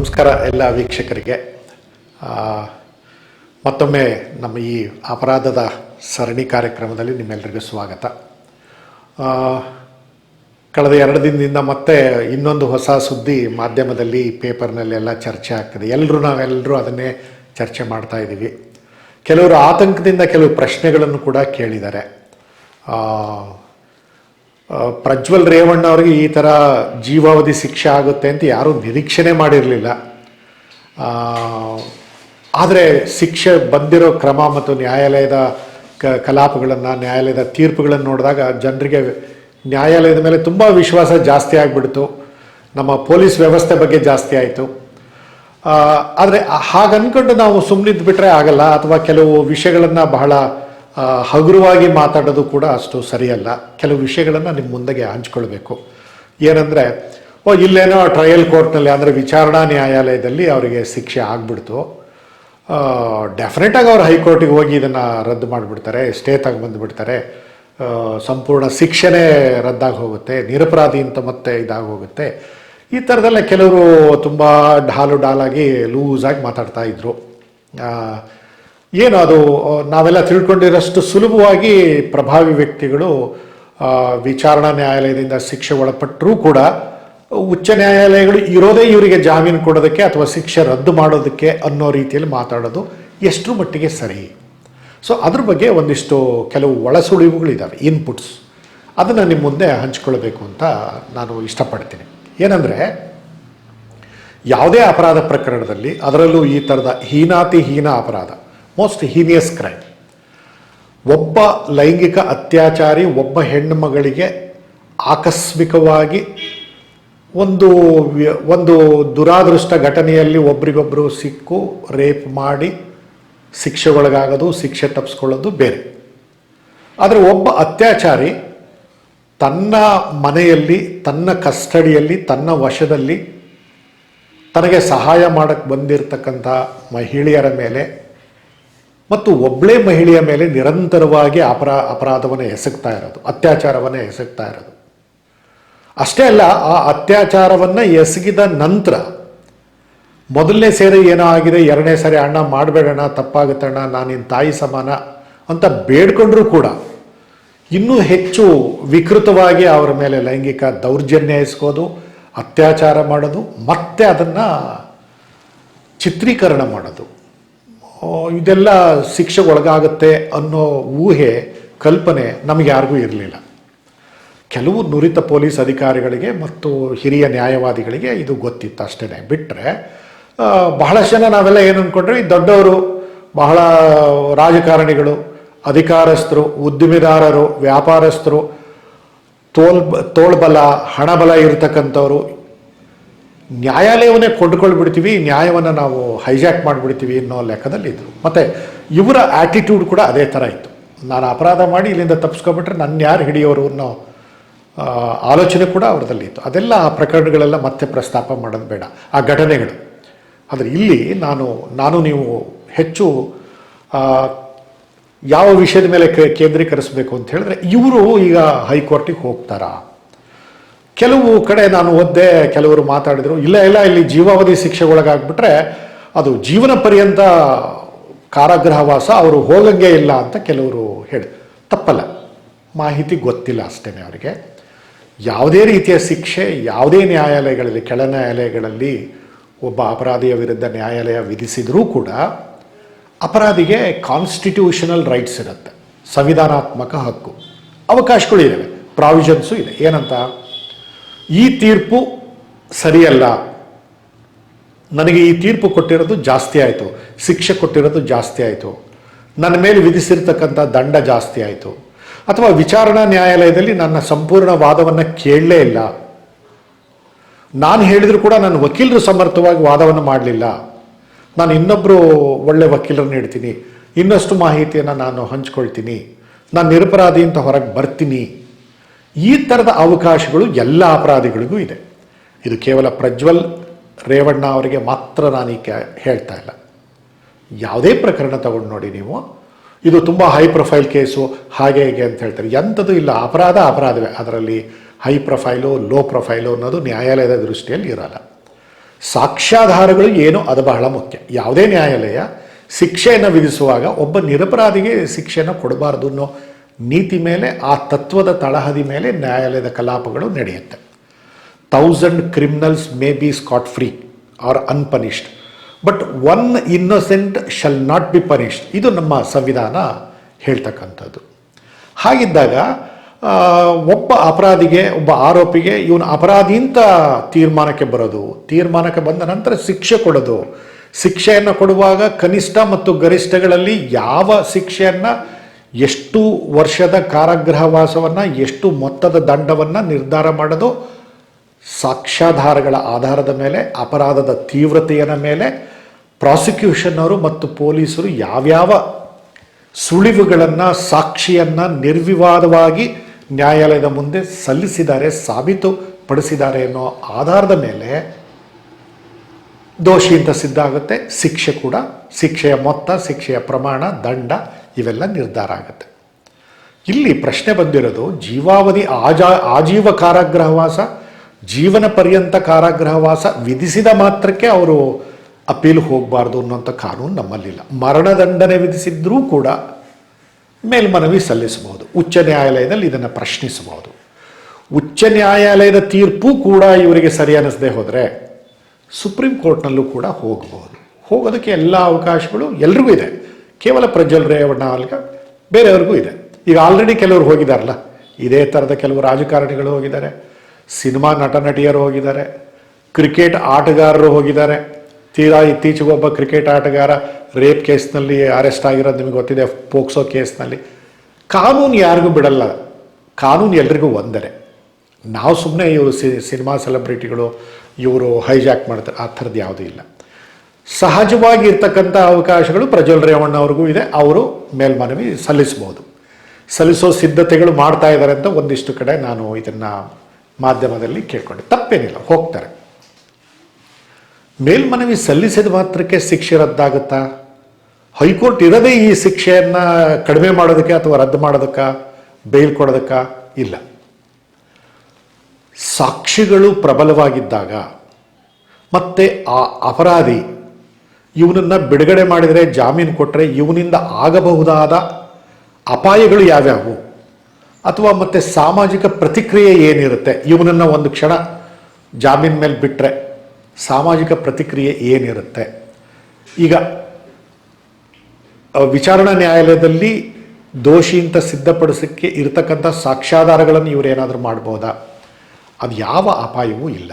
ನಮಸ್ಕಾರ ಎಲ್ಲ ವೀಕ್ಷಕರಿಗೆ. ಮತ್ತೊಮ್ಮೆ ನಮ್ಮ ಈ ಅಪರಾಧದ ಸರಣಿ ಕಾರ್ಯಕ್ರಮದಲ್ಲಿ ನಿಮ್ಮೆಲ್ಲರಿಗೂ ಸ್ವಾಗತ. ಕಳೆದ ಎರಡು ದಿನದಿಂದ ಮತ್ತೆ ಇನ್ನೊಂದು ಹೊಸ ಸುದ್ದಿ ಮಾಧ್ಯಮದಲ್ಲಿ ಪೇಪರ್ನಲ್ಲಿ ಎಲ್ಲ ಚರ್ಚೆ ಆಗ್ತದೆ. ಎಲ್ಲರೂ ನಾವೆಲ್ಲರೂ ಅದನ್ನೇ ಚರ್ಚೆ ಮಾಡ್ತಾ ಇದ್ದೀವಿ. ಕೆಲವರು ಆತಂಕದಿಂದ ಕೆಲವು ಪ್ರಶ್ನೆಗಳನ್ನು ಕೂಡ ಕೇಳಿದ್ದಾರೆ. ಪ್ರಜ್ವಲ್ ರೇವಣ್ಣ ಅವರಿಗೆ ಈ ಥರ ಜೀವಾವಧಿ ಶಿಕ್ಷೆ ಆಗುತ್ತೆ ಅಂತ ಯಾರೂ ನಿರೀಕ್ಷೆನೇ ಮಾಡಿರಲಿಲ್ಲ. ಆದರೆ ಶಿಕ್ಷೆ ಬಂದಿರೋ ಕ್ರಮ ಮತ್ತು ನ್ಯಾಯಾಲಯದ ಕ, ಕಲಾಪಗಳನ್ನು, ನ್ಯಾಯಾಲಯದ ತೀರ್ಪುಗಳನ್ನು ನೋಡಿದಾಗ ಜನರಿಗೆ ನ್ಯಾಯಾಲಯದ ಮೇಲೆ ತುಂಬ ವಿಶ್ವಾಸ ಜಾಸ್ತಿ ಆಗಿಬಿಡ್ತು. ನಮ್ಮ ಪೊಲೀಸ್ ವ್ಯವಸ್ಥೆ ಬಗ್ಗೆ ಜಾಸ್ತಿ ಆಯಿತು. ಆದರೆ ಹಾಗೆ ಅಂದ್ಕೊಂಡು ನಾವು ಸುಮ್ಮನಿದ್ದು ಬಿಟ್ಟರೆ ಆಗಲ್ಲ ಅಥವಾ ಕೆಲವು ವಿಷಯಗಳನ್ನು ಬಹಳ ಹಗುರವಾಗಿ ಮಾತಾಡೋದು ಕೂಡ ಅಷ್ಟು ಸರಿಯಲ್ಲ. ಕೆಲವು ವಿಷಯಗಳನ್ನು ನಿಮ್ಮ ಮುಂದೆಗೆ ಹಂಚ್ಕೊಳ್ಬೇಕು. ಏನಂದರೆ ಓ ಇಲ್ಲೇನೋ ಟ್ರಯಲ್ ಕೋರ್ಟ್ನಲ್ಲಿ ಅಂದರೆ ವಿಚಾರಣಾ ನ್ಯಾಯಾಲಯದಲ್ಲಿ ಅವರಿಗೆ ಶಿಕ್ಷೆ ಆಗ್ಬಿಡ್ತು. ಡೆಫಿನೆಟಾಗಿ ಅವರು ಹೈಕೋರ್ಟಿಗೆ ಹೋಗಿ ಇದನ್ನು ರದ್ದು ಮಾಡಿಬಿಡ್ತಾರೆ ಸ್ಟೇ ತಗೊಂಬಂದುಬಿಡ್ತಾರೆ ಸಂಪೂರ್ಣ ಶಿಕ್ಷೆನೇ ರದ್ದಾಗಿ ಹೋಗುತ್ತೆ ನಿರಪರಾಧಿ ಅಂತ ಮತ್ತೆ ಇದಾಗಿ ಹೋಗುತ್ತೆ. ಈ ಥರದಲ್ಲೇ ಕೆಲವರು ತುಂಬ ಡಾಲು ಡಾಲಾಗಿ ಲೂಸಾಗಿ ಮಾತಾಡ್ತಾ ಇದ್ರು. ಆ, ಏನು ಅದು ನಾವೆಲ್ಲ ತಿಳ್ಕೊಂಡಿರೋಷ್ಟು ಸುಲಭವಾಗಿ ಪ್ರಭಾವಿ ವ್ಯಕ್ತಿಗಳು ವಿಚಾರಣಾ ನ್ಯಾಯಾಲಯದಿಂದ ಶಿಕ್ಷೆ ಒಳಪಟ್ಟರೂ ಕೂಡ, ಉಚ್ಚ ನ್ಯಾಯಾಲಯಗಳು ಇರೋದೇ ಇವರಿಗೆ ಜಾಮೀನು ಕೊಡೋದಕ್ಕೆ ಅಥವಾ ಶಿಕ್ಷೆ ರದ್ದು ಮಾಡೋದಕ್ಕೆ ಅನ್ನೋ ರೀತಿಯಲ್ಲಿ ಮಾತಾಡೋದು ಎಷ್ಟರ ಮಟ್ಟಿಗೆ ಸರಿ. ಸೊ ಅದ್ರ ಬಗ್ಗೆ ಒಂದಿಷ್ಟು ಕೆಲವು ಒಳಸುಳಿವುಗಳಿದ್ದಾವೆ ಇನ್ಪುಟ್ಸ್ ಅದನ್ನು ನಿಮ್ಮ ಮುಂದೆ ಹಂಚ್ಕೊಳ್ಬೇಕು ಅಂತ ನಾನು ಇಷ್ಟಪಡ್ತೀನಿ. ಏನಂದರೆ, ಯಾವುದೇ ಅಪರಾಧ ಪ್ರಕರಣದಲ್ಲಿ ಅದರಲ್ಲೂ ಈ ಥರದ ಹೀನಾತಿ ಹೀನ ಅಪರಾಧ. ಮೋಸ್ಟ್ ಹೀನಿಯಸ್ ಕ್ರೈಮ್ ಒಬ್ಬ ಲೈಂಗಿಕ ಅತ್ಯಾಚಾರಿ, ಒಬ್ಬ ಹೆಣ್ಣು ಮಗಳಿಗೆ ಆಕಸ್ಮಿಕವಾಗಿ ಒಂದು ಒಂದು ದುರಾದೃಷ್ಟ ಘಟನೆಯಲ್ಲಿ ಒಬ್ರಿಗೊಬ್ಬರು ಸಿಕ್ಕು, ರೇಪ್ ಮಾಡಿ ಶಿಕ್ಷೆ ಒಳಗಾಗೋದು, ಶಿಕ್ಷೆ ತಪ್ಪಿಸ್ಕೊಳ್ಳೋದು ಬೇರೆ. ಆದರೆ ಒಬ್ಬ ಅತ್ಯಾಚಾರಿ ತನ್ನ ಮನೆಯಲ್ಲಿ, ತನ್ನ ಕಸ್ಟಡಿಯಲ್ಲಿ, ತನ್ನ ವಶದಲ್ಲಿ ತನಗೆ ಸಹಾಯ ಮಾಡಕ್ಕೆ ಬಂದಿರತಕ್ಕಂಥ ಮಹಿಳೆಯರ ಮೇಲೆ ಮತ್ತು ಒಬ್ಬಳೇ ಮಹಿಳೆಯ ಮೇಲೆ ನಿರಂತರವಾಗಿ ಅಪರಾ, ಅಪರಾಧವನ್ನು ಎಸಗ್ತಾ ಇರೋದು, ಅತ್ಯಾಚಾರವನ್ನು ಎಸಗ್ತಾ ಇರೋದು. ಅಷ್ಟೇ ಅಲ್ಲ, ಆ ಅತ್ಯಾಚಾರವನ್ನು ಎಸಗಿದ ನಂತರ ಮೊದಲನೇ ಸೇರಿ ಏನೋ ಆಗಿದೆ ಎರಡನೇ ಸಾರಿ ಅಣ್ಣ ಮಾಡಬೇಡಣ್ಣ ತಪ್ಪಾಗುತ್ತಣ್ಣ ನಾನು ನಿನ್ನ ತಾಯಿ ಸಮಾನ ಅಂತ ಬೇಡ್ಕೊಂಡ್ರೂ ಕೂಡ ಇನ್ನೂ ಹೆಚ್ಚು ವಿಕೃತವಾಗಿ ಅವರ ಮೇಲೆ ಲೈಂಗಿಕ ದೌರ್ಜನ್ಯ ಎಸ್ಕೋದು, ಅತ್ಯಾಚಾರ ಮಾಡೋದು, ಮತ್ತೆ ಅದನ್ನು ಚಿತ್ರೀಕರಣ ಮಾಡೋದು. ಇದೆಲ್ಲ ಶಿಕ್ಷೆಗೆ ಒಳಗಾಗುತ್ತೆ ಅನ್ನೋ ಊಹೆ, ಕಲ್ಪನೆ ನಮಗೆ ಯಾರಿಗೂ ಇರಲಿಲ್ಲ. ಕೆಲವು ನುರಿತ ಪೊಲೀಸ್ ಅಧಿಕಾರಿಗಳಿಗೆ ಮತ್ತು ಹಿರಿಯ ನ್ಯಾಯವಾದಿಗಳಿಗೆ ಇದು ಗೊತ್ತಿತ್ತು ಅಷ್ಟೇ ಬಿಟ್ಟರೆ ಬಹಳಷ್ಟು ಜನ ನಾವೆಲ್ಲ ಏನು ಅಂದ್ಕೊಂಡ್ರೆ ದೊಡ್ಡವರು, ಬಹಳ ರಾಜಕಾರಣಿಗಳು, ಅಧಿಕಾರಸ್ಥರು, ಉದ್ದಿಮೆದಾರರು, ವ್ಯಾಪಾರಸ್ಥರು, ತೋಲ್ ತೋಳ್ಬಲ, ಹಣಬಲ ಇರತಕ್ಕಂಥವ್ರು ನ್ಯಾಯಾಲಯವನ್ನೇ ಕೊಂಡುಕೊಳ್ಬಿಡ್ತೀವಿ, ನ್ಯಾಯವನ್ನು ನಾವು ಹೈಜಾಕ್ ಮಾಡಿಬಿಡ್ತೀವಿ ಅನ್ನೋ ಲೆಕ್ಕದಲ್ಲಿ ಇದ್ರು. ಮತ್ತು ಇವರ ಆ್ಯಟಿಟ್ಯೂಡ್ ಕೂಡ ಅದೇ ಥರ ಇತ್ತು. ನಾನು ಅಪರಾಧ ಮಾಡಿ ಇಲ್ಲಿಂದ ತಪ್ಪಿಸ್ಕೊಬಿಟ್ರೆ ನನ್ನ ಯಾರು ಹಿಡಿಯೋರು ಅನ್ನೋ ಆಲೋಚನೆ ಕೂಡ ಅವ್ರದಲ್ಲಿ ಇತ್ತು. ಅದೆಲ್ಲ ಆ ಪ್ರಕರಣಗಳೆಲ್ಲ ಮತ್ತೆ ಪ್ರಸ್ತಾಪ ಮಾಡೋದು ಬೇಡ. ಆ ಘಟನೆಗಳು. ಆದರೆ ಇಲ್ಲಿ ನಾನು ನಾನು ನೀವು ಹೆಚ್ಚು ಯಾವ ವಿಷಯದ ಮೇಲೆ ಕೇಂದ್ರೀಕರಿಸಬೇಕು ಅಂತ ಹೇಳಿದ್ರೆ ಇವರು ಈಗ ಹೈಕೋರ್ಟಿಗೆ ಹೋಗ್ತಾರಾ? ಕೆಲವು ಕಡೆ ನಾನು ಓದ್ದೆ ಕೆಲವರು ಮಾತಾಡಿದರು. ಇಲ್ಲ ಇಲ್ಲ, ಇಲ್ಲಿ ಜೀವಾವಧಿ ಶಿಕ್ಷೆ ಒಳಗಾಗ್ಬಿಟ್ರೆ ಅದು ಜೀವನ ಪರ್ಯಂತ ಕಾರಾಗೃಹವಾಸ, ಅವರು ಹೋಗಂಗೆ ಇಲ್ಲ ಅಂತ ಕೆಲವರು ಹೇಳಿ, ತಪ್ಪಲ್ಲ. ಮಾಹಿತಿ ಗೊತ್ತಿಲ್ಲ ಅಷ್ಟೇ ಅವರಿಗೆ. ಯಾವುದೇ ರೀತಿಯ ಶಿಕ್ಷೆ, ಯಾವುದೇ ನ್ಯಾಯಾಲಯಗಳಲ್ಲಿ, ಕೆಳ ನ್ಯಾಯಾಲಯಗಳಲ್ಲಿ ಒಬ್ಬ ಅಪರಾಧಿಯ ವಿರುದ್ಧ ನ್ಯಾಯಾಲಯ ವಿಧಿಸಿದರೂ ಕೂಡ ಅಪರಾಧಿಗೆ ಕಾನ್ಸ್ಟಿಟ್ಯೂಷನಲ್ ರೈಟ್ಸ್ ಇರುತ್ತೆ. ಸಂವಿಧಾನಾತ್ಮಕ ಹಕ್ಕು. ಅವಕಾಶಗಳು ಇದ್ದಾವೆ ಪ್ರಾವಿಷನ್ಸು ಇದೆ. ಏನಂತ? ಈ ತೀರ್ಪು ಸರಿಯಲ್ಲ. ನನಗೆ ಈ ತೀರ್ಪು ಕೊಟ್ಟಿರೋದು ಜಾಸ್ತಿ ಆಯಿತು. ಶಿಕ್ಷೆ ಕೊಟ್ಟಿರೋದು ಜಾಸ್ತಿ ಆಯಿತು. ನನ್ನ ಮೇಲೆ ವಿಧಿಸಿರ್ತಕ್ಕಂಥ ದಂಡ ಜಾಸ್ತಿ ಆಯಿತು. ಅಥವಾ ವಿಚಾರಣಾ ನ್ಯಾಯಾಲಯದಲ್ಲಿ ನನ್ನ ಸಂಪೂರ್ಣ ವಾದವನ್ನು ಕೇಳಲೇ ಇಲ್ಲ. ನಾನು ಹೇಳಿದರೂ ಕೂಡ ನನ್ನ ವಕೀಲರು ಸಮರ್ಥವಾಗಿ ವಾದವನ್ನು ಮಾಡಲಿಲ್ಲ. ನಾನು ಇನ್ನೊಬ್ಬರು ಒಳ್ಳೆ ವಕೀಲರನ್ನು ಇಡ್ತೀನಿ. ಇನ್ನಷ್ಟು ಮಾಹಿತಿಯನ್ನು ನಾನು ಹಂಚ್ಕೊಳ್ತೀನಿ. ನಾನು ನಿರಪರಾಧಿ ಅಂತ ಹೊರಗೆ ಬರ್ತೀನಿ. ಈ ಥರದ ಅವಕಾಶಗಳು ಎಲ್ಲ ಅಪರಾಧಿಗಳಿಗೂ ಇದೆ. ಇದು ಕೇವಲ ಪ್ರಜ್ವಲ್ ರೇವಣ್ಣ ಅವರಿಗೆ ಮಾತ್ರ ನಾನು ಈಗ ಹೇಳ್ತಾ ಇಲ್ಲ. ಯಾವುದೇ ಪ್ರಕರಣ ತಗೊಂಡು ನೋಡಿ ನೀವು. ಇದು ತುಂಬ ಹೈ ಪ್ರೊಫೈಲ್ ಕೇಸು, ಹಾಗೆ ಹೀಗೆ ಅಂತ ಹೇಳ್ತಾರೆ. ಎಂಥದ್ದು ಇಲ್ಲ. ಅಪರಾಧ ಅಪರಾಧವೇ. ಅದರಲ್ಲಿ ಹೈ ಪ್ರೊಫೈಲು ಲೋ ಪ್ರೊಫೈಲು ಅನ್ನೋದು ನ್ಯಾಯಾಲಯದ ದೃಷ್ಟಿಯಲ್ಲಿ ಇರಲ್ಲ. ಸಾಕ್ಷ್ಯಾಧಾರಗಳು ಏನು? ಅದು ಬಹಳ ಮುಖ್ಯ. ಯಾವುದೇ ನ್ಯಾಯಾಲಯ ಶಿಕ್ಷೆಯನ್ನು ವಿಧಿಸುವಾಗ ಒಬ್ಬ ನಿರಪರಾಧಿಗೆ ಶಿಕ್ಷೆಯನ್ನು ಕೊಡಬಾರ್ದು ಅನ್ನೋ ನೀತಿ ಮೇಲೆ, ಆ ತತ್ವದ ತಳಹದಿ ಮೇಲೆ ನ್ಯಾಯಾಲಯದ ಕಲಾಪಗಳು ನಡೆಯುತ್ತೆ. Thousand criminals may be scot free or unpunished but one innocent shall not be punished ಇದು ನಮ್ಮ ಸಂವಿಧಾನ ಹೇಳ್ತಕ್ಕಂಥದ್ದು. ಹಾಗಿದ್ದಾಗ ಒಬ್ಬ ಅಪರಾಧಿಗೆ, ಒಬ್ಬ ಆರೋಪಿಗೆ ಇವನು ಅಪರಾಧಿ ಅಂತ ತೀರ್ಮಾನಕ್ಕೆ ಬರೋದು, ತೀರ್ಮಾನಕ್ಕೆ ಬಂದ ನಂತರ ಶಿಕ್ಷೆ ಕೊಡೋದು. ಶಿಕ್ಷೆಯನ್ನು ಕೊಡುವಾಗ ಕನಿಷ್ಠ ಮತ್ತು ಗರಿಷ್ಠಗಳಲ್ಲಿ ಯಾವ ಶಿಕ್ಷೆಯನ್ನು ಎಷ್ಟು ವರ್ಷದ ಕಾರಾಗೃಹವಾಸವನ್ನು, ಎಷ್ಟು ಮೊತ್ತದ ದಂಡವನ್ನು ನಿರ್ಧಾರ ಮಾಡೋದು ಸಾಕ್ಷ್ಯಾಧಾರಗಳ ಆಧಾರದ ಮೇಲೆ, ಅಪರಾಧದ ತೀವ್ರತೆಯ ಮೇಲೆ ಪ್ರಾಸಿಕ್ಯೂಷನ್ ಅವರು ಮತ್ತು ಪೊಲೀಸರು ಯಾವ್ಯಾವ ಸುಳಿವುಗಳನ್ನು, ಸಾಕ್ಷಿಯನ್ನು ನಿರ್ವಿವಾದವಾಗಿ ನ್ಯಾಯಾಲಯದ ಮುಂದೆ ಸಲ್ಲಿಸಿದ್ದಾರೆ, ಸಾಬೀತುಪಡಿಸಿದ್ದಾರೆ ಅನ್ನೋ ಆಧಾರದ ಮೇಲೆ ದೋಷಿ ಅಂತ ಸಿದ್ಧ ಆಗುತ್ತೆ. ಶಿಕ್ಷೆ ಕೂಡ, ಶಿಕ್ಷೆಯ ಮೊತ್ತ, ಶಿಕ್ಷೆಯ ಪ್ರಮಾಣ, ದಂಡ ಇವೆಲ್ಲ ನಿರ್ಧಾರ ಆಗುತ್ತೆ. ಇಲ್ಲಿ ಪ್ರಶ್ನೆ ಬಂದಿರೋದು ಜೀವಾವಧಿ ಆಜಾ, ಆಜೀವ ಕಾರಾಗೃಹವಾಸ, ಜೀವನ ಪರ್ಯಂತ ಕಾರಾಗೃಹವಾಸ ವಿಧಿಸಿದ ಮಾತ್ರಕ್ಕೆ ಅವರು ಅಪೀಲ್ ಹೋಗಬಾರ್ದು ಅನ್ನೋಂಥ ಕಾನೂನು ನಮ್ಮಲ್ಲಿಲ್ಲ. ಮರಣದಂಡನೆ ವಿಧಿಸಿದ್ರೂ ಕೂಡ ಮೇಲ್ಮನವಿ ಸಲ್ಲಿಸಬಹುದು. ಉಚ್ಚ ನ್ಯಾಯಾಲಯದಲ್ಲಿ ಇದನ್ನು ಪ್ರಶ್ನಿಸಬಹುದು. ಉಚ್ಚ ನ್ಯಾಯಾಲಯದ ತೀರ್ಪು ಕೂಡ ಇವರಿಗೆ ಸರಿ ಅನ್ನಿಸದೆ ಹೋದರೆ ಸುಪ್ರೀಂ ಕೋರ್ಟ್ನಲ್ಲೂ ಕೂಡ ಹೋಗಬಹುದು. ಹೋಗೋದಕ್ಕೆ ಎಲ್ಲ ಅವಕಾಶಗಳು ಎಲ್ರಿಗೂ ಇದೆ. ಕೇವಲ ಪ್ರಜ್ವಲ್ ರೇವಣ್ಣ ಅಲ್ಗ ಬೇರೆಯವ್ರಿಗೂ ಇದೆ. ಈಗ ಆಲ್ರೆಡಿ ಕೆಲವರು ಹೋಗಿದಾರಲ್ಲ, ಇದೇ ಥರದ ಕೆಲವು ರಾಜಕಾರಣಿಗಳು ಹೋಗಿದ್ದಾರೆ, ಸಿನಿಮಾ ನಟ ನಟಿಯರು ಹೋಗಿದ್ದಾರೆ, ಕ್ರಿಕೆಟ್ ಆಟಗಾರರು ಹೋಗಿದ್ದಾರೆ. ತೀರಾ ಇತ್ತೀಚೆಗೆ ಒಬ್ಬ ಕ್ರಿಕೆಟ್ ಆಟಗಾರ ರೇಪ್ ಕೇಸ್ನಲ್ಲಿ ಅರೆಸ್ಟ್ ಆಗಿರೋದು ನಿಮಗೆ ಗೊತ್ತಿದೆ, ಪೋಕ್ಸೋ ಕೇಸ್ನಲ್ಲಿ. ಕಾನೂನು ಯಾರಿಗೂ ಬಿಡಲ್ಲ, ಕಾನೂನು ಎಲ್ರಿಗೂ ಒಂದರೆ ನಾವು ಸುಮ್ಮನೆ ಇವರು ಸಿನಿಮಾ ಸೆಲೆಬ್ರಿಟಿಗಳು ಇವರು ಹೈಜಾಕ್ ಮಾಡ್ತಾರೆ, ಆ ಥರದ್ದು ಯಾವುದೂ ಇಲ್ಲ. ಸಹಜವಾಗಿ ಇರ್ತಕ್ಕಂಥ ಅವಕಾಶಗಳು ಪ್ರಜ್ವಲ್ ರೇವಣ್ಣ ಅವ್ರಿಗೂ ಇದೆ. ಅವರು ಮೇಲ್ಮನವಿ ಸಲ್ಲಿಸ್ಬೋದು ಸಲ್ಲಿಸೋ ಸಿದ್ಧತೆಗಳು ಮಾಡ್ತಾ ಇದ್ದಾರೆ ಅಂತ ಒಂದಿಷ್ಟು ಕಡೆ ನಾನು ಇದನ್ನು ಮಾಧ್ಯಮದಲ್ಲಿ ಕೇಳ್ಕೊಂಡೆ. ತಪ್ಪೇನಿಲ್ಲ, ಹೋಗ್ತಾರೆ. ಮೇಲ್ಮನವಿ ಸಲ್ಲಿಸಿದ ಮಾತ್ರಕ್ಕೆ ಶಿಕ್ಷೆ ರದ್ದಾಗುತ್ತಾ? ಹೈಕೋರ್ಟ್ ಇರದೇ ಈ ಶಿಕ್ಷೆಯನ್ನು ಕಡಿಮೆ ಮಾಡೋದಕ್ಕೆ ಅಥವಾ ರದ್ದು ಮಾಡೋದಕ್ಕೆ, ಬೇಲ್ ಕೊಡೋದಕ್ಕೆ ಇಲ್ಲ. ಸಾಕ್ಷಿಗಳು ಪ್ರಬಲವಾಗಿದ್ದಾಗ ಮತ್ತೆ ಆ ಅಪರಾಧಿ ಇವನನ್ನು ಬಿಡುಗಡೆ ಮಾಡಿದರೆ, ಜಾಮೀನು ಕೊಟ್ಟರೆ ಇವನಿಂದ ಆಗಬಹುದಾದ ಅಪಾಯಗಳು ಯಾವ್ಯಾವು? ಅಥವಾ ಮತ್ತೆ ಸಾಮಾಜಿಕ ಪ್ರತಿಕ್ರಿಯೆ ಏನಿರುತ್ತೆ? ಇವನನ್ನು ಒಂದು ಕ್ಷಣ ಜಾಮೀನ್ ಮೇಲೆ ಬಿಟ್ಟರೆ ಸಾಮಾಜಿಕ ಪ್ರತಿಕ್ರಿಯೆ ಏನಿರುತ್ತೆ? ಈಗ ವಿಚಾರಣಾ ನ್ಯಾಯಾಲಯದಲ್ಲಿ ದೋಷಿ ಅಂತ ಸಿದ್ಧಪಡಿಸೋಕ್ಕೆ ಇರತಕ್ಕಂಥ ಸಾಕ್ಷ್ಯಾಧಾರಗಳನ್ನು ಇವರೇನಾದರೂ ಮಾಡ್ಬೋದಾ? ಅದು ಯಾವ ಅಪಾಯವೂ ಇಲ್ಲ.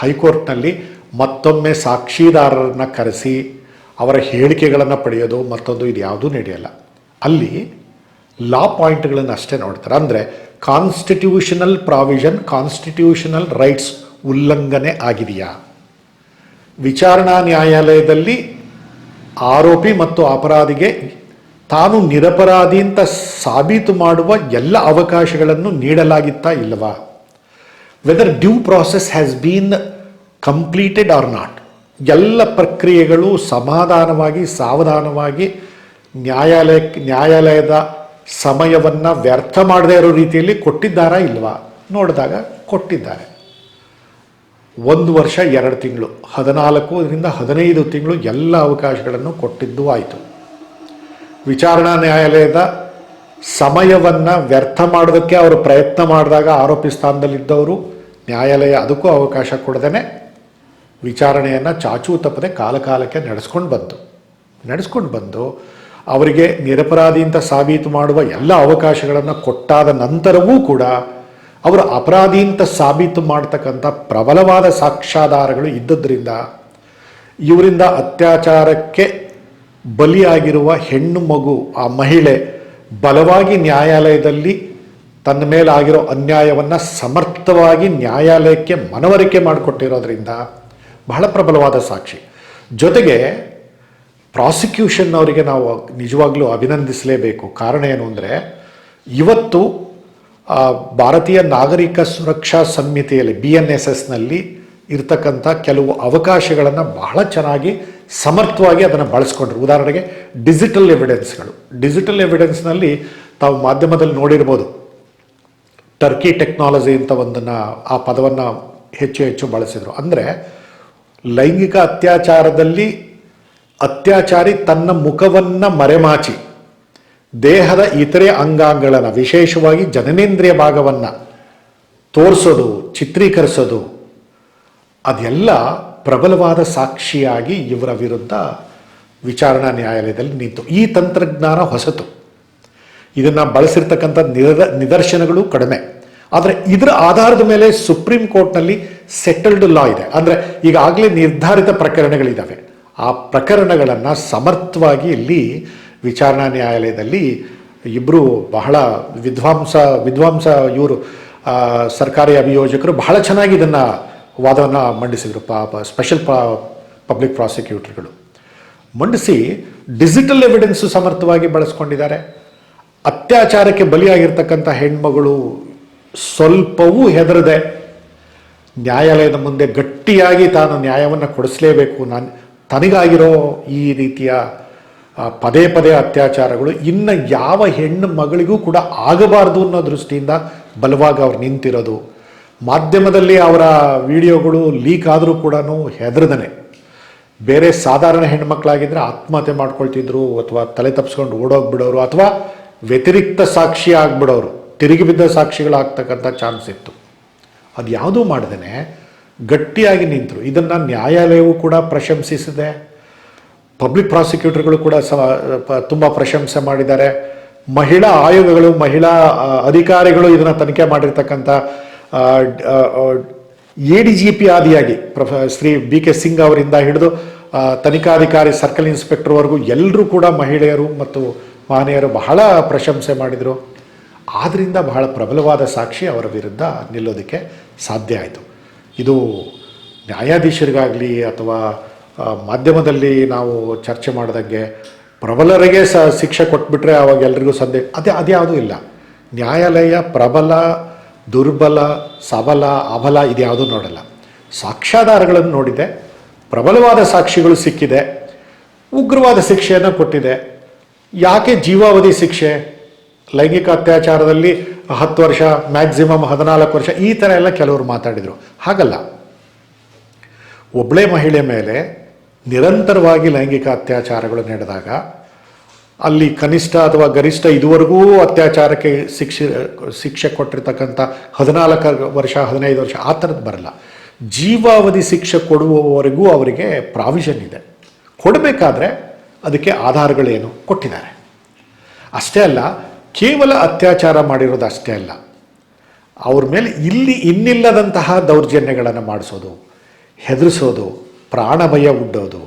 ಹೈಕೋರ್ಟ್ನಲ್ಲಿ ಮತ್ತೊಮ್ಮೆ ಸಾಕ್ಷಿದಾರರನ್ನು ಕರೆಸಿ ಅವರ ಹೇಳಿಕೆಗಳನ್ನು ಪಡೆಯೋದು ಮತ್ತೊಂದು ಇದು ಯಾವುದೂ ನಡೆಯಲ್ಲ. ಅಲ್ಲಿ ಲಾ ಪಾಯಿಂಟ್ಗಳನ್ನು ಅಷ್ಟೇ ನೋಡ್ತಾರೆ. ಅಂದರೆ ಕಾನ್ಸ್ಟಿಟ್ಯೂಷನಲ್ ಪ್ರಾವಿಷನ್ ಕಾನ್ಸ್ಟಿಟ್ಯೂಷನಲ್ ರೈಟ್ಸ್ ಉಲ್ಲಂಘನೆ ಆಗಿದೆಯಾ? ವಿಚಾರಣಾ ನ್ಯಾಯಾಲಯದಲ್ಲಿ ಆರೋಪಿ ಮತ್ತು ಅಪರಾಧಿಗೆ ತಾನು ನಿರಪರಾಧಿ ಅಂತ ಸಾಬೀತು ಮಾಡುವ ಎಲ್ಲ ಅವಕಾಶಗಳನ್ನು ನೀಡಲಾಗಿತ್ತಾ ಇಲ್ಲವಾ? Whether due process has been completed or not ಎಲ್ಲ ಪ್ರಕ್ರಿಯೆಗಳು ಸಮಾಧಾನವಾಗಿ, ಸಾವಧಾನವಾಗಿ ನ್ಯಾಯಾಲಯಕ್ಕೆ ನ್ಯಾಯಾಲಯದ ಸಮಯವನ್ನು ವ್ಯರ್ಥ ಮಾಡದೇ ಇರೋ ರೀತಿಯಲ್ಲಿ ಕೊಟ್ಟಿದ್ದಾರಾ ಇಲ್ವಾ? ನೋಡಿದಾಗ ಕೊಟ್ಟಿದ್ದಾರೆ. ಒಂದು ವರ್ಷ, ಎರಡು ತಿಂಗಳು ಹದಿನಾಲ್ಕರಿಂದ ಹದಿನೈದು ತಿಂಗಳು ಎಲ್ಲ ಅವಕಾಶಗಳನ್ನು ಕೊಟ್ಟಿದ್ದು ಆಯಿತು. ವಿಚಾರಣಾ ನ್ಯಾಯಾಲಯದ ಸಮಯವನ್ನು ವ್ಯರ್ಥ ಮಾಡೋದಕ್ಕೆ ಅವರು ಪ್ರಯತ್ನ ಮಾಡಿದಾಗ ಆರೋಪಿ ಸ್ಥಾನದಲ್ಲಿದ್ದವರು, ನ್ಯಾಯಾಲಯ ಅದಕ್ಕೂ ಅವಕಾಶ ಕೊಡದೇ ವಿಚಾರಣೆಯನ್ನು ಚಾಚೂ ತಪ್ಪದೆ ಕಾಲಕಾಲಕ್ಕೆ ನಡೆಸ್ಕೊಂಡು ಬಂತು. ನಡೆಸ್ಕೊಂಡು ಬಂದು ಅವರಿಗೆ ನಿರಪರಾಧಿ ಅಂತ ಸಾಬೀತು ಮಾಡುವ ಎಲ್ಲ ಅವಕಾಶಗಳನ್ನು ಕೊಟ್ಟಾದ ನಂತರವೂ ಕೂಡ ಅವರು ಅಪರಾಧಿ ಅಂತ ಸಾಬೀತು ಮಾಡ್ತಕ್ಕಂಥ ಪ್ರಬಲವಾದ ಸಾಕ್ಷ್ಯಾಧಾರಗಳು ಇದ್ದದ್ರಿಂದ ಇವರಿಂದ ಅತ್ಯಾಚಾರಕ್ಕೆ ಬಲಿಯಾಗಿರುವ ಹೆಣ್ಣು ಮಗು ಆ ಮಹಿಳೆ ಬಲವಾಗಿ ನ್ಯಾಯಾಲಯದಲ್ಲಿ ತನ್ನ ಮೇಲೆ ಆಗಿರೋ ಅನ್ಯಾಯವನ್ನು ಸಮರ್ಥವಾಗಿ ನ್ಯಾಯಾಲಯಕ್ಕೆ ಮನವರಿಕೆ ಮಾಡಿಕೊಟ್ಟಿರೋದ್ರಿಂದ ಬಹಳ ಪ್ರಬಲವಾದ ಸಾಕ್ಷಿ. ಜೊತೆಗೆ ಪ್ರಾಸಿಕ್ಯೂಷನ್ ಅವರಿಗೆ ನಾವು ನಿಜವಾಗ್ಲೂ ಅಭಿನಂದಿಸಲೇಬೇಕು. ಕಾರಣ ಏನು ಅಂದರೆ, ಇವತ್ತು ಭಾರತೀಯ ನಾಗರಿಕ ಸುರಕ್ಷಾ ಸಂಹಿತೆಯಲ್ಲಿ, ಬಿ ಎನ್ ಎಸ್ ಎಸ್ನಲ್ಲಿ ಇರ್ತಕ್ಕಂಥ ಕೆಲವು ಅವಕಾಶಗಳನ್ನು ಬಹಳ ಚೆನ್ನಾಗಿ ಸಮರ್ಥವಾಗಿ ಅದನ್ನು ಬಳಸ್ಕೊಂಡ್ರು. ಉದಾಹರಣೆಗೆ, ಡಿಜಿಟಲ್ ಎವಿಡೆನ್ಸ್ಗಳು. ಡಿಜಿಟಲ್ ಎವಿಡೆನ್ಸ್ನಲ್ಲಿ ತಾವು ಮಾಧ್ಯಮದಲ್ಲಿ ನೋಡಿರ್ಬೋದು. ಟರ್ಕಿ ಟೆಕ್ನಾಲಜಿ ಅಂತ ಒಂದನ್ನು, ಆ ಪದವನ್ನು ಹೆಚ್ಚು ಹೆಚ್ಚು ಬಳಸಿದರು. ಅಂದರೆ ಲೈಂಗಿಕ ಅತ್ಯಾಚಾರದಲ್ಲಿ ಅತ್ಯಾಚಾರಿ ತನ್ನ ಮುಖವನ್ನು ಮರೆಮಾಚಿ, ದೇಹದ ಇತರೆ ಅಂಗಾಂಗಗಳನ್ನು ವಿಶೇಷವಾಗಿ ಜನನೇಂದ್ರಿಯ ಭಾಗವನ್ನು ತೋರಿಸೋದು, ಚಿತ್ರೀಕರಿಸೋದು, ಅದೆಲ್ಲ ಪ್ರಬಲವಾದ ಸಾಕ್ಷಿಯಾಗಿ ಇವರ ವಿರುದ್ಧ ವಿಚಾರಣಾ ನ್ಯಾಯಾಲಯದಲ್ಲಿ ನಿಂತು. ಈ ತಂತ್ರಜ್ಞಾನ ಹೊಸತು. ಇದನ್ನು ಬಳಸಿರ್ತಕ್ಕಂಥ ನಿದರ್ಶನಗಳು ಕಡಿಮೆ. ಆದರೆ ಇದರ ಆಧಾರದ ಮೇಲೆ ಸುಪ್ರೀಂ ಕೋರ್ಟ್ನಲ್ಲಿ ಸೆಟಲ್ಡ್ ಲಾ ಇದೆ. ಅಂದರೆ ಈಗಾಗಲೇ ನಿರ್ಧಾರಿತ ಪ್ರಕರಣಗಳಿದ್ದಾವೆ ಆ ಪ್ರಕರಣಗಳನ್ನು ಸಮರ್ಥವಾಗಿ ಇಲ್ಲಿ ವಿಚಾರಣಾ ನ್ಯಾಯಾಲಯದಲ್ಲಿ ಇಬ್ಬರು ಬಹಳ ವಿದ್ವಾಂಸ ವಿದ್ವಾಂಸ ಇವರು ಸರ್ಕಾರಿ ಅಭಿಯೋಜಕರು ಬಹಳ ಚೆನ್ನಾಗಿ ಇದನ್ನು ವಾದವನ್ನು ಮಂಡಿಸಿದರು ಪಾಪ ಸ್ಪೆಷಲ್ ಪಬ್ಲಿಕ್ ಪ್ರಾಸಿಕ್ಯೂಟರ್ಗಳು ಮಂಡಿಸಿ ಡಿಜಿಟಲ್ ಎವಿಡೆನ್ಸು ಸಮರ್ಥವಾಗಿ ಬಳಸ್ಕೊಂಡಿದ್ದಾರೆ. ಅತ್ಯಾಚಾರಕ್ಕೆ ಬಲಿಯಾಗಿರ್ತಕ್ಕಂಥ ಹೆಣ್ಮಗಳು ಸ್ವಲ್ಪವೂ ಹೆದರದೆ ನ್ಯಾಯಾಲಯದ ಮುಂದೆ ಗಟ್ಟಿಯಾಗಿ ತಾನು ನ್ಯಾಯವನ್ನು ಕೊಡಿಸಲೇಬೇಕು. ನಾನು ತನಗಾಗಿರೋ ಈ ರೀತಿಯ ಪದೇ ಪದೇ ಅತ್ಯಾಚಾರಗಳು ಇನ್ನು ಯಾವ ಹೆಣ್ಣು ಮಗಳಿಗೂ ಕೂಡ ಆಗಬಾರ್ದು ಅನ್ನೋ ದೃಷ್ಟಿಯಿಂದ ಬಲವಾಗಿ ಅವ್ರು ನಿಂತಿರೋದು. ಮಾಧ್ಯಮದಲ್ಲಿ ಅವರ ವಿಡಿಯೋಗಳು ಲೀಕ್ ಆದರೂ ಕೂಡ ಹೆದರ್ದನೆ. ಬೇರೆ ಸಾಧಾರಣ ಹೆಣ್ಮಕ್ಳಾಗಿದ್ದರೆ ಆತ್ಮಹತ್ಯೆ ಮಾಡ್ಕೊಳ್ತಿದ್ರು ಅಥವಾ ತಲೆ ತಪ್ಪಿಸ್ಕೊಂಡು ಓಡೋಗ್ಬಿಡೋರು ಅಥವಾ ವ್ಯತಿರಿಕ್ತ ಸಾಕ್ಷಿ ಆಗ್ಬಿಡೋರು. ತಿರುಗಿ ಬಿದ್ದ ಸಾಕ್ಷಿಗಳಾಗ್ತಕ್ಕಂಥ ಚಾನ್ಸ್ ಇತ್ತು. ಅದು ಯಾವುದೂ ಮಾಡ್ದೇ ಗಟ್ಟಿಯಾಗಿ ನಿಂತರು. ಇದನ್ನು ನ್ಯಾಯಾಲಯವು ಕೂಡ ಪ್ರಶಂಸಿಸಿದೆ. ಪಬ್ಲಿಕ್ ಪ್ರಾಸಿಕ್ಯೂಟರ್ಗಳು ಕೂಡ ಸ ತುಂಬ ಪ್ರಶಂಸೆ ಮಾಡಿದ್ದಾರೆ. ಮಹಿಳಾ ಆಯೋಗಗಳು, ಮಹಿಳಾ ಅಧಿಕಾರಿಗಳು ಇದನ್ನು ತನಿಖೆ ಮಾಡಿರ್ತಕ್ಕಂಥ A D G P ಆದಿಯಾಗಿ prof Shri B K Singh ಅವರಿಂದ ಹಿಡಿದು ತನಿಖಾಧಿಕಾರಿ, ಸರ್ಕಲ್ ಇನ್ಸ್ಪೆಕ್ಟರ್ವರೆಗೂ ಎಲ್ಲರೂ ಕೂಡ ಮಹಿಳೆಯರು ಮತ್ತು ಮಹನೀಯರು ಬಹಳ ಪ್ರಶಂಸೆ ಮಾಡಿದರು. ಆದ್ದರಿಂದ ಬಹಳ ಪ್ರಬಲವಾದ ಸಾಕ್ಷಿ ಅವರ ವಿರುದ್ಧ ನಿಲ್ಲೋದಕ್ಕೆ ಸಾಧ್ಯ ಆಯಿತು. ಇದು ನ್ಯಾಯಾಧೀಶರಿಗಾಗಲಿ ಅಥವಾ ಮಾಧ್ಯಮದಲ್ಲಿ ನಾವು ಚರ್ಚೆ ಮಾಡಿದಂಗೆ ಪ್ರಬಲರಿಗೆ ಸ, ಶಿಕ್ಷೆ ಕೊಟ್ಬಿಟ್ರೆ ಅವಾಗ ಎಲ್ರಿಗೂ ಸಂದೇಹ, ಅದೇ ಅದ್ಯಾವುದೂ ಇಲ್ಲ. ನ್ಯಾಯಾಲಯ ಪ್ರಬಲ, ದುರ್ಬಲ, ಸಬಲ, ಅಬಲ ಇದ್ಯಾವುದೂ ನೋಡಲ್ಲ. ಸಾಕ್ಷ್ಯಾಧಾರಗಳನ್ನು ನೋಡಿದೆ, ಪ್ರಬಲವಾದ ಸಾಕ್ಷಿಗಳು ಸಿಕ್ಕಿದೆ, ಉಗ್ರವಾದ ಶಿಕ್ಷೆಯನ್ನು ಕೊಟ್ಟಿದೆ. ಯಾಕೆ ಜೀವಾವಧಿ ಶಿಕ್ಷೆ? ಲೈಂಗಿಕ ಅತ್ಯಾಚಾರದಲ್ಲಿ ಹತ್ತು ವರ್ಷ ಮ್ಯಾಕ್ಸಿಮಮ್ ಹದಿನಾಲ್ಕು ವರ್ಷ, ಈ ಥರ ಎಲ್ಲ ಕೆಲವರು ಮಾತಾಡಿದರು. ಹಾಗಲ್ಲ. ಒಬ್ಬಳೇ ಮಹಿಳೆ ಮೇಲೆ ನಿರಂತರವಾಗಿ ಲೈಂಗಿಕ ಅತ್ಯಾಚಾರಗಳು ನಡೆದಾಗ, ಅಲ್ಲಿ ಕನಿಷ್ಠ ಅಥವಾ ಗರಿಷ್ಠ ಇದುವರೆಗೂ ಅತ್ಯಾಚಾರಕ್ಕೆ ಶಿಕ್ಷೆ ಶಿಕ್ಷೆ ಕೊಟ್ಟಿರ್ತಕ್ಕಂಥ ಹದಿನಾಲ್ಕು ವರ್ಷ, ಹದಿನೈದು ವರ್ಷ, ಆ ಥರದ್ದು ಬರಲ್ಲ. ಜೀವಾವಧಿ ಶಿಕ್ಷೆ ಕೊಡುವವರೆಗೂ ಅವರಿಗೆ ಪ್ರಾವಿಷನ್ ಇದೆ. ಕೊಡಬೇಕಾದ್ರೆ ಅದಕ್ಕೆ ಆಧಾರಗಳೇನು ಕೊಟ್ಟಿದ್ದಾರೆ. ಅಷ್ಟೇ ಅಲ್ಲ ಕೇವಲ ಅತ್ಯಾಚಾರ ಮಾಡಿರೋದು ಅಷ್ಟೇ ಅಲ್ಲ, ಅವ್ರ ಮೇಲೆ ಇಲ್ಲಿ ಇನ್ನಿಲ್ಲದಂತಹ ದೌರ್ಜನ್ಯಗಳನ್ನು ಮಾಡಿಸೋದು, ಹೆದರಿಸೋದು, ಪ್ರಾಣಭಯ ಉಡ್ಡೋದು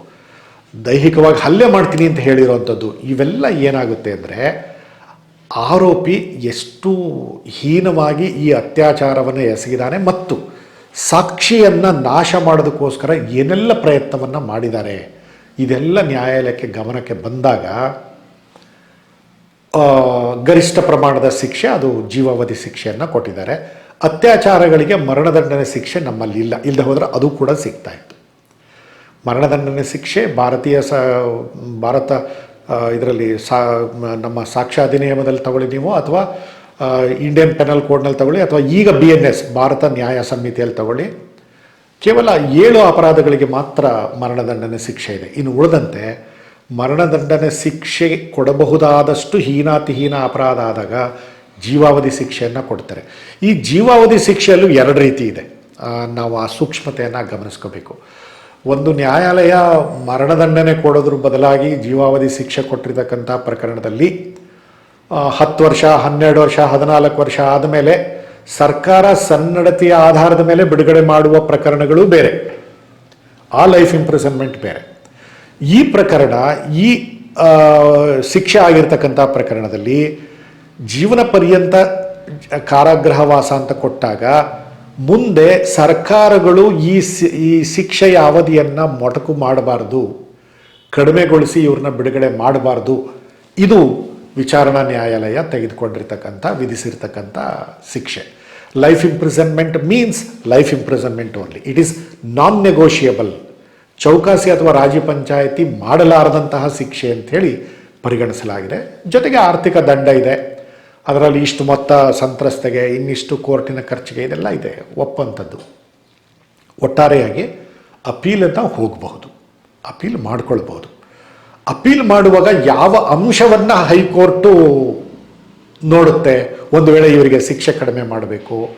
ದೈಹಿಕವಾಗಿ ಹಲ್ಲೆ ಮಾಡ್ತೀನಿ ಅಂತ ಹೇಳಿರೋವಂಥದ್ದು ಇವೆಲ್ಲ ಏನಾಗುತ್ತೆ ಅಂದರೆ ಆರೋಪಿ ಎಷ್ಟು ಹೀನವಾಗಿ ಈ ಅತ್ಯಾಚಾರವನ್ನು ಎಸಗಿದ್ದಾನೆ ಮತ್ತು ಸಾಕ್ಷಿಯನ್ನು ನಾಶ ಮಾಡೋದಕ್ಕೋಸ್ಕರ ಏನೆಲ್ಲ ಪ್ರಯತ್ನವನ್ನು ಮಾಡಿದ್ದಾರೆ, ಇದೆಲ್ಲ ನ್ಯಾಯಾಲಯಕ್ಕೆ ಗಮನಕ್ಕೆ ಬಂದಾಗ ಗರಿಷ್ಠ ಪ್ರಮಾಣದ ಶಿಕ್ಷೆ, ಅದು ಜೀವಾವಧಿ ಶಿಕ್ಷೆಯನ್ನು ಕೊಟ್ಟಿದ್ದಾರೆ. ಅತ್ಯಾಚಾರಗಳಿಗೆ ಮರಣದಂಡನೆ ಶಿಕ್ಷೆ ನಮ್ಮಲ್ಲಿ ಇಲ್ಲ. ಇಲ್ಲದೆ ಹೋದರೆ ಅದು ಕೂಡ ಸಿಗ್ತಾ ಇತ್ತು. ಮರಣದಂಡನೆ ಶಿಕ್ಷೆ ಭಾರತೀಯ ಸ, ಭಾರತ ಇದರಲ್ಲಿ ಸಾ, ನಮ್ಮ ಸಾಕ್ಷ್ಯ ಅಧಿನಿಯಮದಲ್ಲಿ ತಗೊಳ್ಳಿ ನೀವು, ಅಥವಾ ಇಂಡಿಯನ್ ಪೆನಲ್ ಕೋಡ್ನಲ್ಲಿ ತಗೊಳ್ಳಿ, ಅಥವಾ ಈಗ ಬಿ ಎನ್ ಎಸ್ ಭಾರತ ನ್ಯಾಯ ಸಂಹಿತೆಯಲ್ಲಿ ತಗೊಳ್ಳಿ. ಕೇವಲ ಏಳು ಅಪರಾಧಗಳಿಗೆ ಮಾತ್ರ ಮರಣದಂಡನೆ ಶಿಕ್ಷೆ ಇದೆ. ಇನ್ನು ಉಳಿದಂತೆ ಮರಣದಂಡನೆ ಶಿಕ್ಷೆ ಕೊಡಬಹುದಾದಷ್ಟು ಹೀನಾತಿಹೀನ ಅಪರಾಧ ಆದಾಗ ಜೀವಾವಧಿ ಶಿಕ್ಷೆಯನ್ನು ಕೊಡ್ತಾರೆ. ಈ ಜೀವಾವಧಿ ಶಿಕ್ಷೆಯಲ್ಲೂ ಎರಡು ರೀತಿ ಇದೆ. ನಾವು ಆ ಸೂಕ್ಷ್ಮತೆಯನ್ನು ಗಮನಿಸ್ಕೋಬೇಕು. ಒಂದು ನ್ಯಾಯಾಲಯ ಮರಣದಂಡನೆ ಕೊಡೋದ್ರ ಬದಲಾಗಿ ಜೀವಾವಧಿ ಶಿಕ್ಷೆ ಕೊಟ್ಟಿರತಕ್ಕಂಥ ಪ್ರಕರಣದಲ್ಲಿ ಹತ್ತು ವರ್ಷ, ಹನ್ನೆರಡು ವರ್ಷ, ಹದಿನಾಲ್ಕು ವರ್ಷ ಆದಮೇಲೆ ಸರ್ಕಾರ ಸನ್ನಡತೆಯ ಆಧಾರದ ಮೇಲೆ ಬಿಡುಗಡೆ ಮಾಡುವ ಪ್ರಕರಣಗಳು ಬೇರೆ. ಆ ಲೈಫ್ ಇಂಪ್ರಿಸನ್ಮೆಂಟ್ ಬೇರೆ. ಈ ಪ್ರಕರಣ, ಈ ಶಿಕ್ಷೆ ಆಗಿರ್ತಕ್ಕಂಥ ಪ್ರಕರಣದಲ್ಲಿ ಜೀವನ ಪರ್ಯಂತ ಕಾರಾಗೃಹವಾಸ ಅಂತ ಕೊಟ್ಟಾಗ ಮುಂದೆ ಸರ್ಕಾರಗಳು ಈ ಈ ಶಿಕ್ಷೆಯ ಅವಧಿಯನ್ನು ಮೊಟಕು ಮಾಡಬಾರ್ದು, ಕಡಿಮೆಗೊಳಿಸಿ ಇವ್ರನ್ನ ಬಿಡುಗಡೆ ಮಾಡಬಾರ್ದು, ಇದು ವಿಚಾರಣಾ ನ್ಯಾಯಾಲಯ ತೆಗೆದುಕೊಂಡಿರ್ತಕ್ಕಂಥ, ವಿಧಿಸಿರ್ತಕ್ಕಂಥ ಶಿಕ್ಷೆ. Life imprisonment means life imprisonment only it is non negotiable ಚೌಕಾಸಿ ಅಥವಾ ರಾಜಿ ಪಂಚಾಯಿತಿ ಮಾಡಲಾರದಂತಹ ಶಿಕ್ಷೆ ಅಂಥೇಳಿ ಪರಿಗಣಿಸಲಾಗಿದೆ. ಜೊತೆಗೆ ಆರ್ಥಿಕ ದಂಡ ಇದೆ. ಅದರಲ್ಲಿ ಇಷ್ಟು ಮೊತ್ತ ಸಂತ್ರಸ್ತೆಗೆ, ಇನ್ನಿಷ್ಟು ಕೋರ್ಟಿನ ಖರ್ಚಿಗೆ ಇದೆಲ್ಲ ಇದೆ. ಒಪ್ಪಂಥದ್ದು ಒಟ್ಟಾರೆಯಾಗಿ ಅಂತ ಹೋಗಬಹುದು. ಅಪೀಲ್ ಮಾಡಿಕೊಳ್ಬಹುದು. ಅಪೀಲ್ ಮಾಡುವಾಗ ಯಾವ ಅಂಶವನ್ನು ಹೈಕೋರ್ಟು ನೋಡುತ್ತೆ? ಒಂದು ವೇಳೆ ಇವರಿಗೆ ಶಿಕ್ಷೆ ಕಡಿಮೆ ಮಾಡಬೇಕು,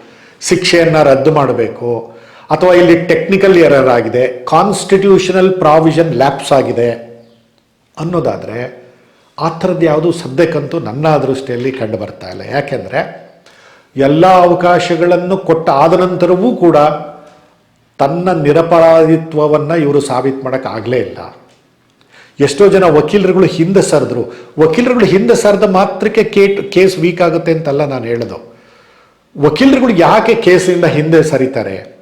ಶಿಕ್ಷೆಯನ್ನು ರದ್ದು ಮಾಡಬೇಕು ಅಥವಾ ಇಲ್ಲಿ ಟೆಕ್ನಿಕಲ್ ಎರರ್ ಆಗಿದೆ ಕಾನ್ಸ್ಟಿಟ್ಯೂಷನಲ್ ಪ್ರಾವಿಷನ್ ಲ್ಯಾಪ್ಸ್ ಆಗಿದೆ ಅನ್ನೋದಾದರೆ, ಆ ಥರದ್ದು ಯಾವುದು ಸದ್ಯಕ್ಕಂತೂ ನನ್ನ ದೃಷ್ಟಿಯಲ್ಲಿ ಕಂಡು ಬರ್ತಾ ಇಲ್ಲ. ಯಾಕೆಂದರೆ, ಎಲ್ಲ ಅವಕಾಶಗಳನ್ನು ಕೊಟ್ಟ ಆದ ನಂತರವೂ ಕೂಡ ತನ್ನ ನಿರಪರಾಧಿತ್ವವನ್ನು ಇವರು ಸಾಬೀತು ಮಾಡೋಕ್ಕಾಗಲೇ ಇಲ್ಲ. ಎಷ್ಟೋ ಜನ ವಕೀಲರುಗಳು ಹಿಂದೆ ಸರಿದ್ರು. ವಕೀಲರುಗಳು ಹಿಂದೆ ಸರಿದ ಮಾತ್ರಕ್ಕೆ ಕೇಟ್, ಕೇಸ್ ವೀಕ್ ಆಗುತ್ತೆ ಅಂತಲ್ಲ ನಾನು ಹೇಳೋದು. ವಕೀಲರುಗಳು ಯಾಕೆ ಕೇಸಿಂದ ಹಿಂದೆ ಸರಿತಾರೆ?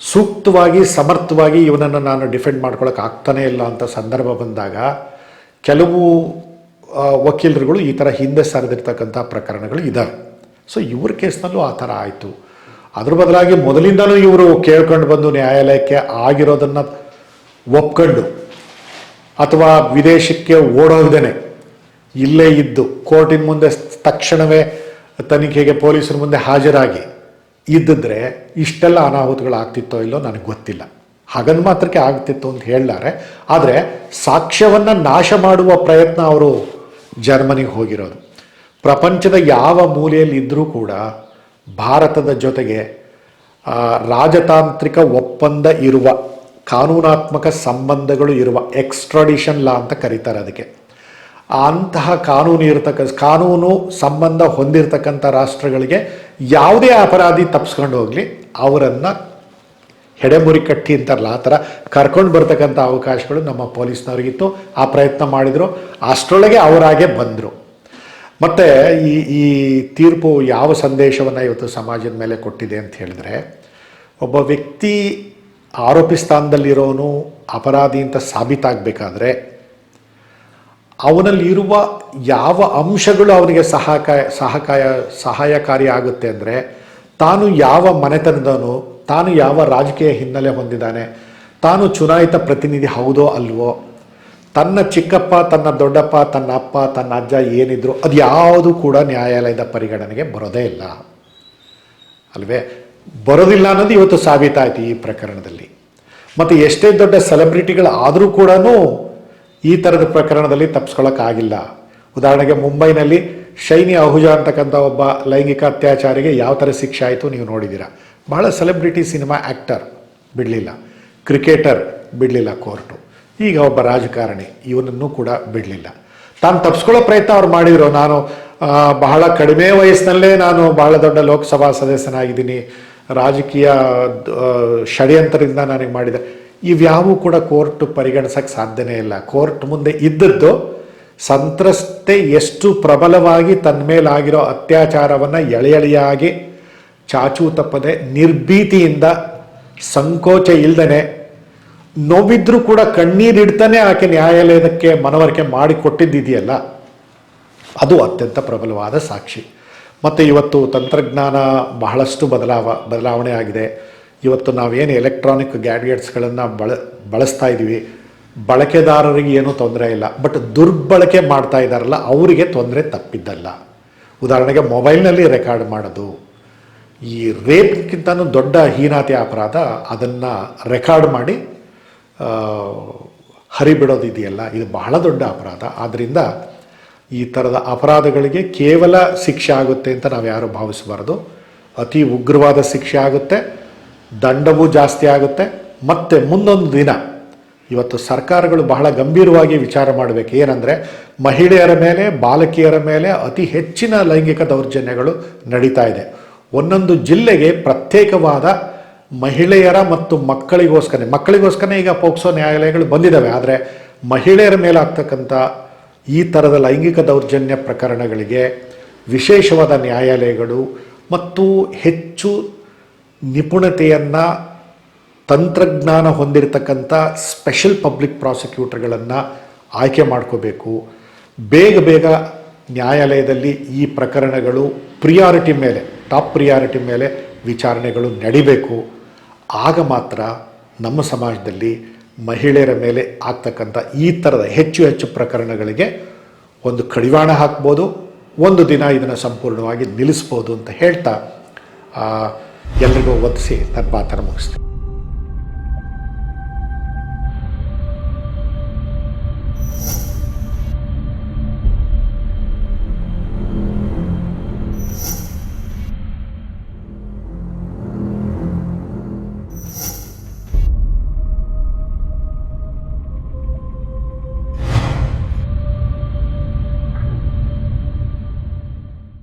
ಸೂಕ್ತವಾಗಿ, ಸಮರ್ಥವಾಗಿ ಇವನನ್ನು ನಾನು ಡಿಫೆಂಡ್ ಮಾಡ್ಕೊಳಕ್ಕೆ ಆಗ್ತಾನೇ ಇಲ್ಲ ಅಂತ ಸಂದರ್ಭ ಬಂದಾಗ ಕೆಲವು ವಕೀಲರುಗಳು ಈ ಥರ ಹಿಂದೆ ಸರಿದಿರ್ತಕ್ಕಂಥ ಪ್ರಕರಣಗಳು ಇದ್ದಾವೆ ಸೊ ಇವ್ರ ಕೇಸ್ನಲ್ಲೂ ಆ ಥರ ಆಯಿತು. ಅದ್ರ ಬದಲಾಗಿ ಮೊದಲಿಂದಲೂ ಇವರು ಕೇಳ್ಕೊಂಡು ಬಂದು ನ್ಯಾಯಾಲಯಕ್ಕೆ ಆಗಿರೋದನ್ನು ಒಪ್ಕೊಂಡು ಅಥವಾ ವಿದೇಶಕ್ಕೆ ಓಡೋಗ್ದೇನೆ ಇಲ್ಲೇ ಇದ್ದು ಕೋರ್ಟಿನ ಮುಂದೆ ತಕ್ಷಣವೇ ತನಿಖೆಗೆ ಪೊಲೀಸರ ಮುಂದೆ ಹಾಜರಾಗಿ ಇದ್ದಿದ್ರೆ ಇಷ್ಟೆಲ್ಲ ಅನಾಹುತಗಳಾಗ್ತಿತ್ತೋ ಇಲ್ಲೋ ನನಗೆ ಗೊತ್ತಿಲ್ಲ. ಹಾಗನ್ ಮಾತ್ರಕ್ಕೆ ಆಗ್ತಿತ್ತು ಅಂತ ಹೇಳಲಾರೆ. ಆದರೆ ಸಾಕ್ಷ್ಯವನ್ನು ನಾಶ ಮಾಡುವ ಪ್ರಯತ್ನ ಅವರು ಜರ್ಮನಿಗೆ ಹೋಗಿರೋದು. ಪ್ರಪಂಚದ ಯಾವ ಮೂಲೆಯಲ್ಲಿ ಇದ್ದರೂ ಕೂಡ ಭಾರತದ ಜೊತೆಗೆ ರಾಜತಾಂತ್ರಿಕ ಒಪ್ಪಂದ ಇರುವ, ಕಾನೂನಾತ್ಮಕ ಸಂಬಂಧಗಳು ಇರುವ ಎಕ್ಸ್ಟ್ರಾಡಿಷನ್ ಲಾ ಅಂತ ಕರೀತಾರೆ ಅದಕ್ಕೆ. ಅಂತಹ ಕಾನೂನು ಇರತಕ್ಕ, ಕಾನೂನು ಸಂಬಂಧ ಹೊಂದಿರತಕ್ಕಂಥ ರಾಷ್ಟ್ರಗಳಿಗೆ ಯಾವುದೇ ಅಪರಾಧಿ ತಪ್ಪಿಸ್ಕೊಂಡು ಹೋಗಲಿ, ಅವರನ್ನು ಹೆಡೆಮುರಿ ಕಟ್ಟಿ ಅಂತಾರಲ್ಲ, ಆ ಥರ ಕರ್ಕೊಂಡು ಬರ್ತಕ್ಕಂಥ ಅವಕಾಶಗಳು ನಮ್ಮ ಪೊಲೀಸ್ನವ್ರಿಗಿತ್ತು. ಆ ಪ್ರಯತ್ನ ಮಾಡಿದರು, ಅಷ್ಟರೊಳಗೆ ಅವರಾಗೆ ಬಂದರು. ಮತ್ತು ಈ ಈ ತೀರ್ಪು ಯಾವ ಸಂದೇಶವನ್ನು ಇವತ್ತು ಸಮಾಜದ ಮೇಲೆ ಕೊಟ್ಟಿದೆ ಅಂತ ಹೇಳಿದ್ರೆ, ಒಬ್ಬ ವ್ಯಕ್ತಿ ಆರೋಪಿ ಸ್ಥಾನದಲ್ಲಿರೋನು ಅಪರಾಧಿ ಅಂತ ಸಾಬೀತಾಗಬೇಕಾದ್ರೆ ಅವನಲ್ಲಿರುವ ಯಾವ ಅಂಶಗಳು ಅವನಿಗೆ ಸಹಕಾಯ ಸಹಕಾಯ ಸಹಾಯಕಾರಿ ಆಗುತ್ತೆ ಅಂದರೆ ತಾನು ಯಾವ ಮನೆತನದವನು, ತಾನು ಯಾವ ರಾಜಕೀಯ ಹಿನ್ನೆಲೆ ಹೊಂದಿದ್ದಾನೆ, ತಾನು ಚುನಾಯಿತ ಪ್ರತಿನಿಧಿ ಹೌದೋ ಅಲ್ವೋ, ತನ್ನ ಚಿಕ್ಕಪ್ಪ, ತನ್ನ ದೊಡ್ಡಪ್ಪ, ತನ್ನ ಅಪ್ಪ, ತನ್ನ ಅಜ್ಜ ಏನಿದ್ರು ಅದು ಯಾವುದು ಕೂಡ ನ್ಯಾಯಾಲಯದ ಪರಿಗಣನೆಗೆ ಬರೋದೇ ಇಲ್ಲ. ಅಲ್ವೇ? ಬರೋದಿಲ್ಲ ಅನ್ನೋದು ಇವತ್ತು ಸಾಬೀತಾಯಿತು ಈ ಪ್ರಕರಣದಲ್ಲಿ. ಮತ್ತು ಎಷ್ಟೇ ದೊಡ್ಡ ಸೆಲೆಬ್ರಿಟಿಗಳು ಆದರೂ ಕೂಡ ಈ ಥರದ ಪ್ರಕರಣದಲ್ಲಿ ತಪ್ಪಿಸ್ಕೊಳ್ಳೋಕ್ಕಾಗಿಲ್ಲ ಉದಾಹರಣೆಗೆ ಮುಂಬೈನಲ್ಲಿ ಶೈನಿ ಅಹುಜಾ ಅಂತಕ್ಕಂಥ ಒಬ್ಬ ಲೈಂಗಿಕ ಅತ್ಯಾಚಾರಿಗೆ ಯಾವ ಥರ ಶಿಕ್ಷೆ ಆಯಿತು ನೀವು ನೋಡಿದ್ದೀರಾ ಬಹಳ ಸೆಲೆಬ್ರಿಟಿ ಸಿನಿಮಾ ಆ್ಯಕ್ಟರ್ ಬಿಡಲಿಲ್ಲ. ಕ್ರಿಕೆಟರ್ ಬಿಡಲಿಲ್ಲ ಕೋರ್ಟು. ಈಗ ಒಬ್ಬ ರಾಜಕಾರಣಿ ಇವನನ್ನು ಕೂಡ ಬಿಡಲಿಲ್ಲ. ತಾನು ತಪ್ಪಿಸ್ಕೊಳ್ಳೋ ಪ್ರಯತ್ನ ಅವ್ರು ಮಾಡಿದರು. ನಾನು ಬಹಳ ಕಡಿಮೆ ವಯಸ್ಸಿನಲ್ಲೇ ನಾನು ಬಹಳ ದೊಡ್ಡ ಲೋಕಸಭಾ ಸದಸ್ಯನಾಗಿದ್ದೀನಿ. ರಾಜಕೀಯ ಷಡ್ಯಂತ್ರದಿಂದ ನನಗೆ ಮಾಡಿದೆ. ಇವ್ಯಾವೂ ಕೂಡ ಕೋರ್ಟ್ ಪರಿಗಣಿಸಕ್ಕೆ ಸಾಧ್ಯನೇ ಇಲ್ಲ. ಕೋರ್ಟ್ ಮುಂದೆ ಇದ್ದದ್ದು ಸಂತ್ರಸ್ತೆ ಎಷ್ಟು ಪ್ರಬಲವಾಗಿ ತನ್ನ ಮೇಲಾಗಿರೋ ಅತ್ಯಾಚಾರವನ್ನು ಎಳೆ ಎಳೆಯಾಗಿ ಚಾಚೂ ತಪ್ಪದೆ ನಿರ್ಭೀತಿಯಿಂದ ಸಂಕೋಚ ಇಲ್ಲದೇ ನೋವಿದ್ರೂ ಕೂಡ ಕಣ್ಣೀರಿಡ್ತಾನೆ ಆಕೆ ನ್ಯಾಯಾಲಯದಕ್ಕೆ ಮನವರಿಕೆ ಮಾಡಿಕೊಟ್ಟಿದ್ದಿದೆಯಲ್ಲ? ಅದು ಅತ್ಯಂತ ಪ್ರಬಲವಾದ ಸಾಕ್ಷಿ. ಮತ್ತು ಇವತ್ತು ತಂತ್ರಜ್ಞಾನ ಬಹಳಷ್ಟು ಬದಲಾವ, ಬದಲಾವಣೆ ಆಗಿದೆ. ಇವತ್ತು ನಾವೇನು ಎಲೆಕ್ಟ್ರಾನಿಕ್ ಗ್ಯಾಡ್ಗೆಟ್ಸ್ಗಳನ್ನು ಬಳ, ಬಳಸ್ತಾ ಇದ್ದೀವಿ ಬಳಕೆದಾರರಿಗೆ ಏನೂ ತೊಂದರೆ ಇಲ್ಲ. ಬಟ್ ದುರ್ಬಳಕೆ ಮಾಡ್ತಾ ಇದ್ದಾರಲ್ಲ ಅವರಿಗೆ ತೊಂದರೆ ತಪ್ಪಿದ್ದಲ್ಲ. ಉದಾಹರಣೆಗೆ ಮೊಬೈಲ್ನಲ್ಲಿ ರೆಕಾರ್ಡ್ ಮಾಡೋದು. ಈ ರೇಪ್ಗಿಂತನೂ ದೊಡ್ಡ ಹೀನಾತಿ ಅಪರಾಧ. ಅದನ್ನು ರೆಕಾರ್ಡ್ ಮಾಡಿ ಹರಿಬಿಡೋದು ಹರಿಬಿಡೋದಿದೆಯಲ್ಲ. ಇದು ಬಹಳ ದೊಡ್ಡ ಅಪರಾಧ. ಆದ್ದರಿಂದ ಈ ಥರದ ಅಪರಾಧಗಳಿಗೆ ಕೇವಲ ಶಿಕ್ಷೆ ಆಗುತ್ತೆ ಅಂತ ನಾವು ಯಾರು ಭಾವಿಸಬಾರ್ದು. ಅತಿ ಉಗ್ರವಾದ ಶಿಕ್ಷೆ ಆಗುತ್ತೆ. ದಂಡವೂ ಜಾಸ್ತಿ ಆಗುತ್ತೆ. ಮತ್ತು ಮುಂದೊಂದು ದಿನ, ಇವತ್ತು ಸರ್ಕಾರಗಳು ಬಹಳ ಗಂಭೀರವಾಗಿ ವಿಚಾರ ಮಾಡಬೇಕು. ಏನಂದರೆ, ಮಹಿಳೆಯರ ಮೇಲೆ, ಬಾಲಕಿಯರ ಮೇಲೆ ಅತಿ ಹೆಚ್ಚಿನ ಲೈಂಗಿಕ ದೌರ್ಜನ್ಯಗಳು ನಡೀತಾ ಇದೆ. ಒಂದೊಂದು ಜಿಲ್ಲೆಗೆ ಪ್ರತ್ಯೇಕವಾದ ಮಹಿಳೆಯರ ಮತ್ತು ಮಕ್ಕಳಿಗೋಸ್ಕರ ಮಕ್ಕಳಿಗೋಸ್ಕರ ಈಗ ಪೋಕ್ಸೋ ನ್ಯಾಯಾಲಯಗಳು ಬಂದಿದ್ದಾವೆ. ಆದರೆ ಮಹಿಳೆಯರ ಮೇಲೆ ಆಗ್ತಕ್ಕಂಥ ಈ ಥರದ ಲೈಂಗಿಕ ದೌರ್ಜನ್ಯ ಪ್ರಕರಣಗಳಿಗೆ ವಿಶೇಷವಾದ ನ್ಯಾಯಾಲಯಗಳು ಮತ್ತು ಹೆಚ್ಚು ನಿಪುಣತೆಯನ್ನು ತಂತ್ರಜ್ಞಾನ ಹೊಂದಿರತಕ್ಕಂಥ ಸ್ಪೆಷಲ್ ಪಬ್ಲಿಕ್ ಪ್ರಾಸಿಕ್ಯೂಟರ್ಗಳನ್ನು ಆಯ್ಕೆ ಮಾಡ್ಕೋಬೇಕು. ಬೇಗ ಬೇಗ ನ್ಯಾಯಾಲಯದಲ್ಲಿ ಈ ಪ್ರಕರಣಗಳು ಪ್ರಿಯಾರಿಟಿ ಮೇಲೆ ಟಾಪ್ ಪ್ರಿಯಾರಿಟಿ ಮೇಲೆ ವಿಚಾರಣೆಗಳು ನಡಿಬೇಕು. ಆಗ ಮಾತ್ರ ನಮ್ಮ ಸಮಾಜದಲ್ಲಿ ಮಹಿಳೆಯರ ಮೇಲೆ ಆಗ್ತಕ್ಕಂಥ ಈ ಥರದ ಹೆಚ್ಚು ಹೆಚ್ಚು ಪ್ರಕರಣಗಳಿಗೆ ಒಂದು ಕಡಿವಾಣ ಹಾಕ್ಬೋದು. ಒಂದು ದಿನ ಇದನ್ನು ಸಂಪೂರ್ಣವಾಗಿ ನಿಲ್ಲಿಸ್ಬೋದು ಅಂತ ಹೇಳ್ತಾ ಎಲ್ರಿಗೂ ಒದಿಸಿ ನನ್ನ ಮಾತನ್ನು ಮುಗಿಸ್ತೀನಿ